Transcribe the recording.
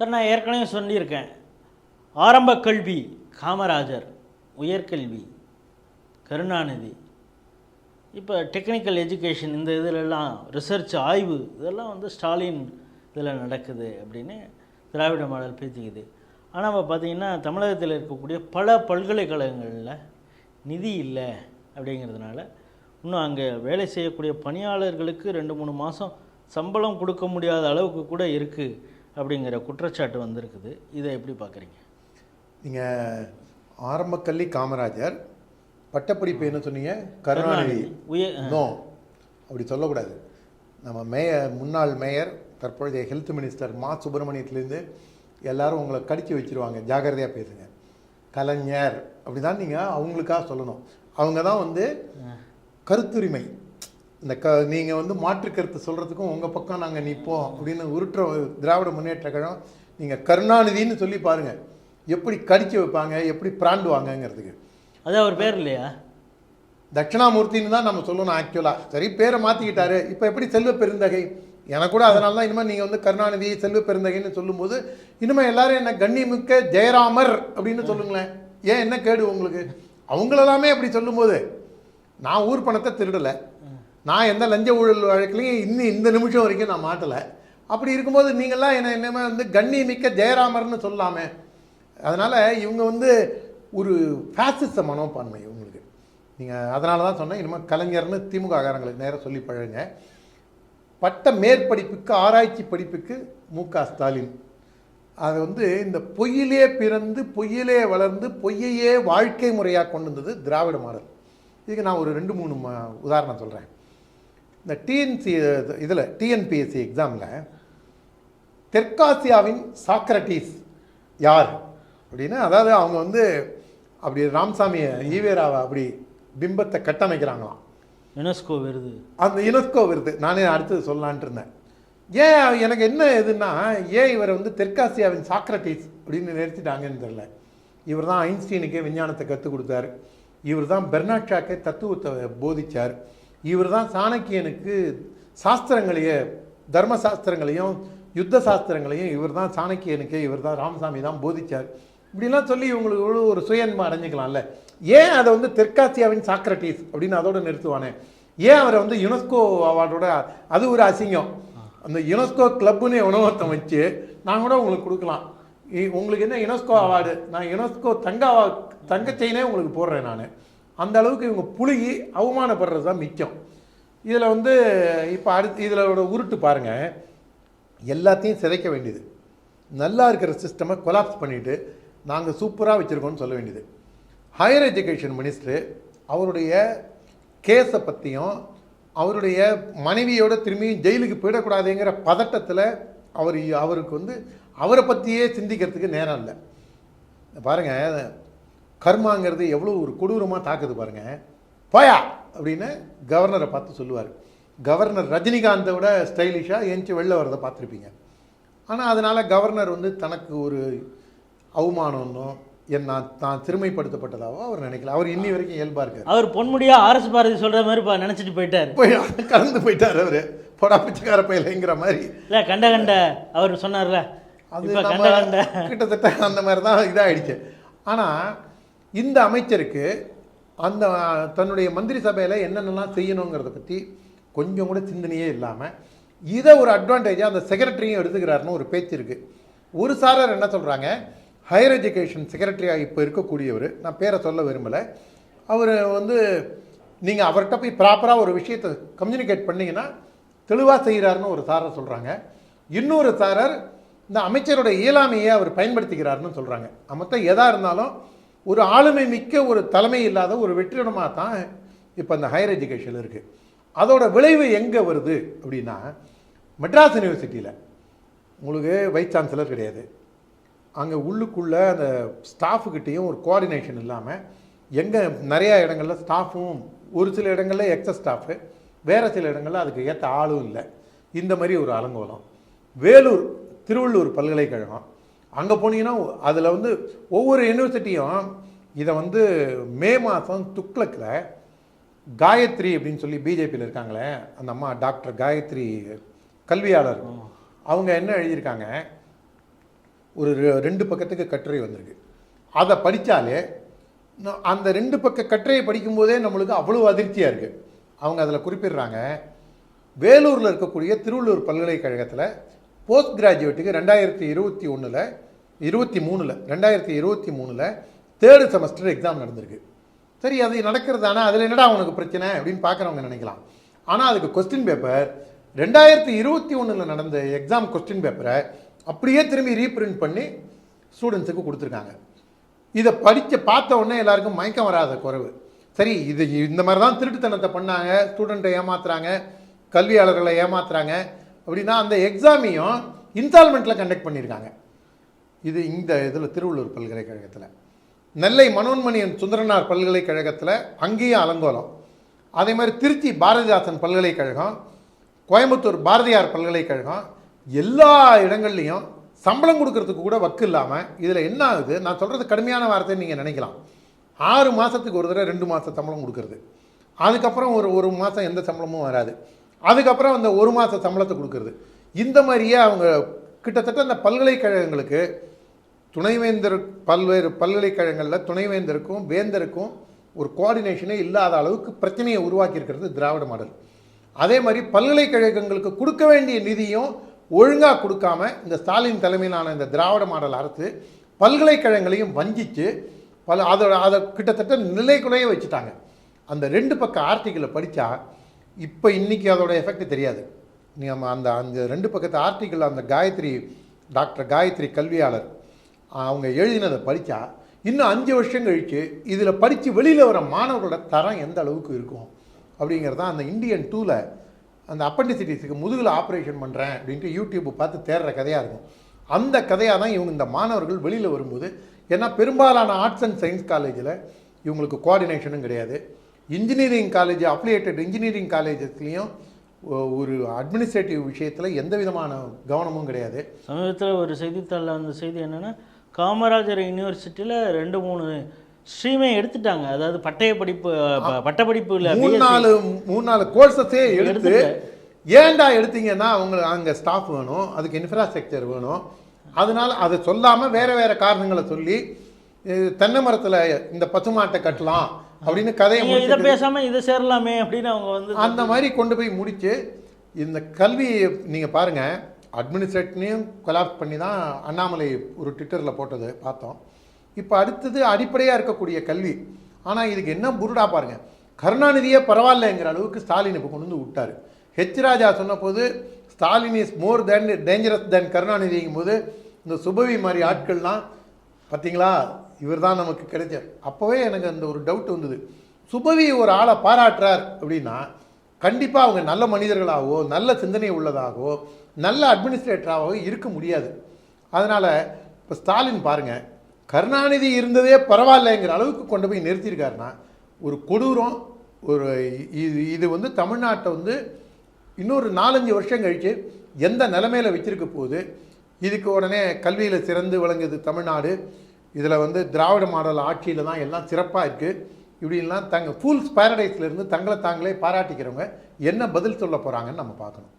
Sir நான் ஏற்கனவே சொல்லியிருக்கேன். ஆரம்ப கல்வி காமராஜர் உயர்கல்வி கருணாநிதி இப்போ டெக்னிக்கல் எஜுகேஷன் இந்த இதிலெல்லாம் ரிசர்ச் ஆய்வு இதெல்லாம் வந்து ஸ்டாலின் இதில் நடக்குது அப்படின்னு திராவிட மாடல் பேசிக்குது. ஆனால் இப்போ பார்த்திங்கன்னா தமிழகத்தில் இருக்கக்கூடிய பல பல்கலைக்கழகங்களில் நிதி இல்லை அப்படிங்கிறதுனால இன்னும் அங்கே வேலை செய்யக்கூடிய பணியாளர்களுக்கு ரெண்டு மூணு மாதம் சம்பளம் கொடுக்க முடியாத அளவுக்கு கூட இருக்குது அப்படிங்கிற குற்றச்சாட்டு வந்திருக்குது. இதை எப்படி பார்க்குறீங்க? நீங்கள் ஆரம்பக்கல்வி காமராஜர் பட்டப்படிப்பு என்ன சொன்னீங்க? கருணாநிதி. உயர் நோ. அப்படி சொல்லக்கூடாது. நம்ம மேயர் முன்னாள் மேயர் தற்பொழுதைய ஹெல்த் மினிஸ்டர் மா சுப்பிரமணியத்துலேருந்து எல்லாரும் உங்களை கடிச்சு வச்சிருவாங்க. ஜாக்கிரதையாக பேசுங்க. கலைஞர் அப்படி தான் நீங்கள் அவங்களுக்காக சொல்லணும். அவங்க தான் வந்து கருத்துரிமை. இந்த க நீங்கள் வந்து மாற்று கருத்து சொல்கிறதுக்கும் உங்கள் பக்கம் நாங்கள் நிற்போம் அப்படின்னு உருட்டுற திராவிட முன்னேற்ற கழகம் நீங்கள் கருணாநிதின்னு சொல்லி பாருங்கள் எப்படி கடிச்சு வைப்பாங்க எப்படி பிராண்டுவாங்கங்கிறதுக்கு. அது அவர் பேர் இல்லையா? தட்சிணாமூர்த்தின்னு தான் நம்ம சொல்லணும் ஆக்சுவலாக சரி பேரை மாற்றிக்கிட்டாரு இப்போ எப்படி செல்வ பெருந்தகை? எனக்கு கூட அதனால தான் இனிமேல் நீங்கள் வந்து கருணாநிதி செல்வ பெருந்தகைன்னு சொல்லும்போது இனிமேல் எல்லாரும் என்ன கண்ணியமிக்க ஜெயராமர் அப்படின்னு சொல்லுங்களேன். ஏன் என்ன கேடு உங்களுக்கு? அவங்களெல்லாமே அப்படி சொல்லும்போது நான் ஊர் பணத்தை திருடலை. நான் எந்த லஞ்ச ஊழல் வழக்குலையும் இன்னும் இந்த நிமிஷம் வரைக்கும் நான் மாட்டலை. அப்படி இருக்கும்போது நீங்கள்லாம் என்ன என்னமே வந்து கண்ணியமிக்க ஜெயராமர்னு சொல்லாமே அதனால் இவங்க வந்து ஒரு ஃபேசிச மனோப்பான்மை இவங்களுக்கு. நீங்கள் அதனால தான் சொன்னேன் இனிமேல் கலைஞர்னு திமுக ஆகாரங்களுக்கு நேராக சொல்லி பழகுங்க. பட்ட மேற்படிப்புக்கு ஆராய்ச்சி படிப்புக்கு மு க ஸ்டாலின். அது வந்து இந்த பொய்யிலே பிறந்து பொய்யிலே வளர்ந்து பொய்யையே வாழ்க்கை முறையாக கொண்டு வந்தது திராவிட மாடல். இதுக்கு நான் ஒரு ரெண்டு மூணு உதாரணம் சொல்கிறேன் இந்த டிஎன்சி இதில் டிஎன்பிஎஸ்சி எக்ஸாமில் தெற்காசியாவின் சாக்ரட்டிஸ் யார்? அப்படின்னா அதாவது அவங்க வந்து அப்படி ராமசாமியை ஈவேராவை அப்படி பிம்பத்தை கட்டமைக்கிறாங்களாம். யுனெஸ்கோ விருது. அந்த யுனெஸ்கோ விருது. நானே அடுத்தது சொல்லலான்ட்டு இருந்தேன். ஏன் எனக்கு என்ன இதுன்னா ஏன் இவரை வந்து தெற்காசியாவின் சாக்ரட்டிஸ் அப்படின்னு நிறுத்திட்டாங்கன்னு தெரியல. இவர் தான் ஐன்ஸ்டீனுக்கே விஞ்ஞானத்தை கற்றுக் கொடுத்தாரு. இவர் தான் பெர்னாட் ஷாக்கே தத்துவத்தை போதிச்சார். இவர் தான் சாணக்கியனுக்கு சாஸ்திரங்களையே தர்ம சாஸ்திரங்களையும் யுத்த சாஸ்திரங்களையும் இவர் தான் சாணக்கியனுக்கு இவர் தான் ராமசாமி தான் போதிச்சார். இப்படிலாம் சொல்லி இவங்களுக்கு ஒரு ஒரு சுயன்மை அடைஞ்சிக்கலாம்ல. ஏன் அதை வந்து தெற்காசியாவின் சாக்ரட்டிஸ் அப்படின்னு அதோட நிறுத்துவானே? ஏன் அவரை வந்து யுனெஸ்கோ அவார்டோட அது ஒரு அசிங்கம். அந்த யுனெஸ்கோ கிளப்புன்னு உணவகத்தை வச்சு நான் கூட உங்களுக்கு கொடுக்கலாம். இ- உங்களுக்கு என்ன யுனெஸ்கோ அவார்டு? நான் யுனெஸ்கோ தங்க award- தங்க செயினே உங்களுக்கு போடுறேன் நான். அந்த அளவுக்கு இவங்க புழுகி அவமானப்படுறது தான் மிச்சம். இதில் வந்து இப்போ அடுத்து இதில் உருட்டு பாருங்கள் எல்லாத்தையும் சிதைக்க வேண்டியது. நல்லா இருக்கிற சிஸ்டமை கொலாப்ஸ் பண்ணிவிட்டு நாங்கள் சூப்பராக வச்சுருக்கோம்னு சொல்ல வேண்டியது. ஹையர் எஜுகேஷன் மினிஸ்டர் அவருடைய கேஸை பற்றியும் அவருடைய மனைவியோட திரும்பியும் ஜெயிலுக்கு போயிடக்கூடாதுங்கிற பதட்டத்தில் அவர் அவருக்கு வந்து அவரை பற்றியே சிந்திக்கிறதுக்கு நேரம் இல்லை. பாருங்கள் கர்மாங்கிறது எவ்வளோ ஒரு கொடூரமாக தாக்குது பாருங்க. போயா! அப்படின்னு கவர்னரை பார்த்து சொல்லுவார். கவர்னர் ரஜினிகாந்தை விட ஸ்டைலிஷாக எஞ்சி வெளில வரதை பார்த்துருப்பீங்க. ஆனால் அதனால் கவர்னர் வந்து தனக்கு ஒரு அவமானம்னோ என் நான் தான் சிறுமைப்படுத்தப்பட்டதாவோ அவர் நினைக்கல. அவர் இன்னி வரைக்கும் இயல்பாக இருக்கார். அவர் பொன்முடியா ஆர்எஸ் பாரதி சொல்கிற மாதிரி பா நினச்சிட்டு போயிட்டார். போய் கலந்து போயிட்டார் அவர். பொடா பிச்சைக்கார பையலைங்கிற மாதிரி. இல்லை கண்ட கண்ட. அவர் சொன்னார்ல. அது கிட்டத்தட்ட அந்த மாதிரி தான் இதாகிடுச்சு ஆனால் இந்த அமைச்சருக்கு அந்த தன்னுடைய மந்திரி சபையில் என்னென்னலாம் செய்யணுங்கிறத பற்றி கொஞ்சம் கூட சிந்தனையே இல்லாமல் இதை ஒரு அட்வான்டேஜாக அந்த செக்ரட்டரியும் எடுத்துக்கிறாருன்னு ஒரு பேச்சு இருக்குது ஒரு சாரர் என்ன சொல்கிறாங்க ஹையர் எஜுகேஷன் செக்ரட்டரியாக இப்போ இருக்கக்கூடியவர் நான் பேரை சொல்ல விரும்பலை அவர் வந்து நீங்கள் அவர்கிட்ட போய் ப்ராப்பராக ஒரு விஷயத்தை கம்யூனிகேட் பண்ணீங்கன்னா தெளிவாக செய்கிறாருன்னு ஒரு சாரர் சொல்கிறாங்க இன்னொரு சாரர் இந்த அமைச்சரோட இயலாமையை அவர் பயன்படுத்திக்கிறாருன்னு சொல்கிறாங்க மொத்தம் எதாக இருந்தாலும் ஒரு ஆளுமை மிக்க ஒரு தலைமை இல்லாத ஒரு வெற்றிடமாக தான் இப்போ இந்த ஹையர் எஜுகேஷன் இருக்குது அதோட விளைவு எங்கே வருது அப்படின்னா மெட்ராஸ் யூனிவர்சிட்டியில் உங்களுக்கு வைஸ் சான்சலர் கிடையாது. அங்கே உள்ளுக்குள்ளே அந்த ஸ்டாஃபுக்கிட்டேயும் ஒரு கோஆர்டினேஷன் இல்லாமல் எங்கே நிறையா இடங்களில் ஸ்டாஃபும் ஒரு சில இடங்களில் எக்ஸஸ் ஸ்டாஃபு வேறு சில இடங்களில் அதுக்கு ஏற்ற ஆளும் இல்லை. இந்த மாதிரி ஒரு அலங்கோலம். வேலூர் திருவள்ளூர் பல்கலைக்கழகம் அங்கே போனீங்கன்னா அதில் வந்து ஒவ்வொரு யூனிவர்சிட்டியும் இதை வந்து மே மாதம் துக்ளக்கில் காயத்ரி அப்படின்னு சொல்லி பிஜேபியில் இருக்காங்களே அந்த அம்மா டாக்டர் காயத்ரி கல்வியாளர். அவங்க என்ன எழுதியிருக்காங்க? ஒரு ரெண்டு பக்கத்துக்கு கட்டுரை வந்திருக்கு. அதை படித்தாலே அந்த ரெண்டு பக்க கட்டுரையை படிக்கும்போதே நம்மளுக்கு அவ்வளோ அதிர்ச்சியாக இருக்குது அவங்க அதில் குறிப்பிடுறாங்க வேலூரில் இருக்கக்கூடிய திருவள்ளூர் பல்கலைக்கழகத்தில் போஸ்ட் கிராஜுவேட்டுக்கு ரெண்டாயிரத்தி இருபத்தி ஒன்றில் இருபத்தி மூணில் ரெண்டாயிரத்தி இருபத்தி மூணில் தேர்டு செமஸ்டர் எக்ஸாம் நடந்திருக்கு. சரி அது நடக்கிறது ஆனால் அதில் என்னடா அவனுக்கு பிரச்சனை அப்படின்னு பார்க்குறவங்க நினைக்கலாம். ஆனால் அதுக்கு கொஸ்டின் பேப்பர் ரெண்டாயிரத்தி இருபத்தி ஒன்றில் நடந்த எக்ஸாம் கொஸ்டின் பேப்பரை அப்படியே திரும்பி ரீப்ரிண்ட் பண்ணி ஸ்டூடெண்ட்ஸுக்கு கொடுத்துருக்காங்க. இதை படித்து பார்த்த உடனே எல்லாருக்கும் மயக்கம் வராத குறைவு. சரி இது இந்த மாதிரி தான் திருட்டுத்தனத்தை பண்ணாங்க ஸ்டூடெண்ட்டை ஏமாத்துறாங்க கல்வியாளர்களை ஏமாத்துறாங்க அப்படின்னா அந்த எக்ஸாமையும் இன்ஸ்டால்மெண்ட்டில் கண்டக்ட் பண்ணியிருக்காங்க. இது இந்த இதில் திருவள்ளூர் பல்கலைக்கழகத்தில். நெல்லை மனோன்மணியன் சுந்தரனார் பல்கலைக்கழகத்தில் அங்கேயும் அலங்கோலம். அதே மாதிரி திருச்சி பாரதிதாசன் பல்கலைக்கழகம் கோயம்புத்தூர் பாரதியார் பல்கலைக்கழகம் எல்லா இடங்கள்லையும் சம்பளம் கொடுக்கறதுக்கு கூட வக்கு இல்லாமல் இதில் என்ன ஆகுது? நான் சொல்கிறது கடுமையான வார்த்தைன்னு நீங்கள் நினைக்கலாம். ஆறு மாதத்துக்கு ஒரு தடவை ரெண்டு மாதம் சம்பளம் கொடுக்கறது. அதுக்கப்புறம் ஒரு ஒரு மாதம் எந்த சம்பளமும் வராது. அதுக்கப்புறம் அந்த ஒரு மாத சம்பளத்தை கொடுக்கறது. இந்த மாதிரியே அவங்க கிட்டத்தட்ட அந்த பல்கலைக்கழகங்களுக்கு துணைவேந்தர் பல்வேறு பல்கலைக்கழகங்களில் துணைவேந்தருக்கும் வேந்தருக்கும் ஒரு கோஆர்டினேஷனே இல்லாத அளவுக்கு பிரச்சனையை உருவாக்கியிருக்கிறது திராவிட மாடல். அதே மாதிரி பல்கலைக்கழகங்களுக்கு கொடுக்க வேண்டிய நிதியும் ஒழுங்காக கொடுக்காம இந்த ஸ்டாலின் தலைமையிலான இந்த திராவிட மாடல் அரசு பல்கலைக்கழகங்களையும் வஞ்சித்து பல அதோட அதை கிட்டத்தட்ட நிலைக்குலைய வச்சுட்டாங்க. அந்த ரெண்டு பக்க ஆர்டிக்கிளை படித்தா இப்போ இன்றைக்கி அதோட எஃபெக்ட் தெரியாது. நம்ம அந்த அந்த ரெண்டு பக்கத்து ஆர்டிக்கிள் அந்த காயத்ரி டாக்டர் காயத்ரி கல்வியாளர் அவங்க எழுதினதை படித்தா இன்னும் அஞ்சு வருஷம் கழித்து இதில் படித்து வெளியில் வர மாணவர்களோட தரம் எந்த அளவுக்கு இருக்கும்? அப்படிங்கிறது தான் அந்த இந்தியன் டூவில் அந்த அப்பண்டிசிட்டிஸுக்கு முதுகில் ஆப்ரேஷன் பண்ணுறேன் அப்படின்ட்டு யூடியூப் பார்த்து தேடுற கதையாக இருக்கும். அந்த கதையாக தான் இவங்க இந்த மாணவர்கள் வெளியில் வரும்போது ஏன்னா பெரும்பாலான ஆர்ட்ஸ் அண்ட் சயின்ஸ் காலேஜில் இவங்களுக்கு கோஆர்டினேஷனும் கிடையாது. இன்ஜினியரிங் காலேஜ் அப்ளியேட்டட் இன்ஜினியரிங் காலேஜஸ்லேயும் ஒரு அட்மினிஸ்ட்ரேட்டிவ் விஷயத்தில் எந்த விதமான கவனமும் கிடையாது. சமீபத்தில் ஒரு செய்தித்தாளில் வந்த செய்தி என்னென்னா காமராஜர் யூனிவர்சிட்டியில் ரெண்டு மூணு ஸ்ட்ரீமே எடுத்துட்டாங்க. அதாவது பட்டய படிப்பு பட்டப்படிப்பு இல்லை மூணு நாலு மூணு நாலு கோர்சஸே எடுத்து ஏன்டா எடுத்தீங்கன்னா அவங்க அங்கே ஸ்டாஃப் வேணும் அதுக்கு இன்ஃப்ராஸ்ட்ரக்சர் வேணும். அதனால அதை சொல்லாமல் வேற வேற காரணங்களை சொல்லி தென்னை மரத்தில் இந்த பசுமாட்டை கட்டலாம் அப்படின்னு கதையை இதை பேசாமல் இதை சேரலாமே அப்படின்னு அவங்க வந்து அந்த மாதிரி கொண்டு போய் முடிச்சு இந்த கல்வி நீங்கள் பாருங்கள் அட்மினிஸ்ட்ரேஷனையும் கொலாப்ஸ் பண்ணி தான் அண்ணாமலை ஒரு ட்விட்டரில் போட்டது பார்த்தோம். இப்போ அடுத்தது அடிப்படையாக இருக்கக்கூடிய கல்வி. ஆனால் இதுக்கு என்ன புருடா பாருங்க. கருணாநிதியே பரவாயில்லைங்கிற அளவுக்கு ஸ்டாலின் இப்போ கொண்டு வந்து விட்டார். ஹெச் ராஜா சொன்னபோது Stalin is more than dangerous than கருணாநிதிங்கும் போது இந்த சுபவி மாதிரி ஆட்கள்லாம் பார்த்தீங்களா இவர் தான் நமக்கு கிடைச்ச. அப்போவே எனக்கு அந்த ஒரு டவுட் வந்தது. சுபவி ஒரு ஆளை பாராட்டுறார் அப்படின்னா கண்டிப்பாக அவங்க நல்ல மனிதர்களாகவோ நல்ல சிந்தனை உள்ளதாகவோ நல்ல அட்மினிஸ்ட்ரேட்டராகவோ இருக்க முடியாது. அதனால் இப்போ ஸ்டாலின் பாருங்கள் கருணாநிதி இருந்ததே பரவாயில்லைங்கிற அளவுக்கு கொண்டு போய் நிறுத்தியிருக்காருன்னா ஒரு கொடூரம் ஒரு இது இது வந்து தமிழ்நாட்டை வந்து இன்னொரு நாலஞ்சு வருஷம் கழித்து எந்த நிலமையில் வச்சிருக்க போகுது இதுக்கு உடனே கல்வியில் சிறந்து விளங்குது தமிழ்நாடு. இதில் வந்து திராவிட மாடல் ஆட்சியில் தான் எல்லாம் சிறப்பாக இருக்குது இப்படின்லாம் தங்க ஃபூல்ஸ் பேரடைஸ்லேருந்து தங்களை தாங்களே பாராட்டிக்கிறவங்க என்ன பதில் சொல்ல போகிறாங்கன்னு நம்ம பார்க்கணும்.